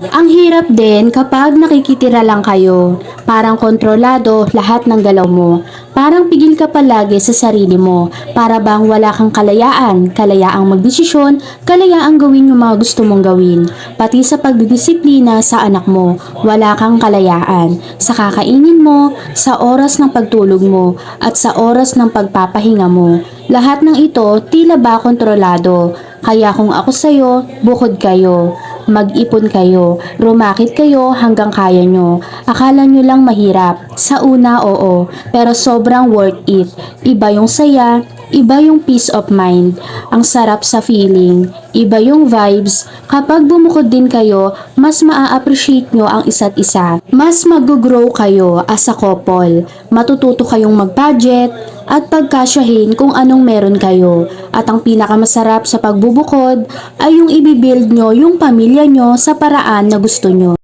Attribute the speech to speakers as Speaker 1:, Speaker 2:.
Speaker 1: Ang hirap din kapag nakikitira lang kayo. Parang kontrolado lahat ng galaw mo. Parang pigil ka palagi sa sarili mo. Para bang wala kang kalayaan, kalayaang magdesisyon, kalayaang gawin yung mga gusto mong gawin. Pati sa pagdidisiplina sa anak mo, wala kang kalayaan. Sa kakainin mo, sa oras ng pagtulog mo, at sa oras ng pagpapahinga mo. Lahat ng ito tila ba kontrolado. Kaya kung ako sa'yo, bukod kayo. Mag-ipon kayo. Rumakit kayo hanggang kaya nyo. Akala nyo lang mahirap. Sa una, oo. Pero sobrang worth it. Iba yung saya, iba yung peace of mind. Ang sarap sa feeling. Iba yung vibes. Kapag bumukod din kayo, mas maa-appreciate nyo ang isa't isa. Mas mag-grow kayo as a couple. Matututo kayong mag-budget at pagkasyahin kung anong meron kayo. At ang pinakamasarap sa pagbubukod ay yung ibibuild nyo yung pamilya nyo sa paraan na gusto nyo.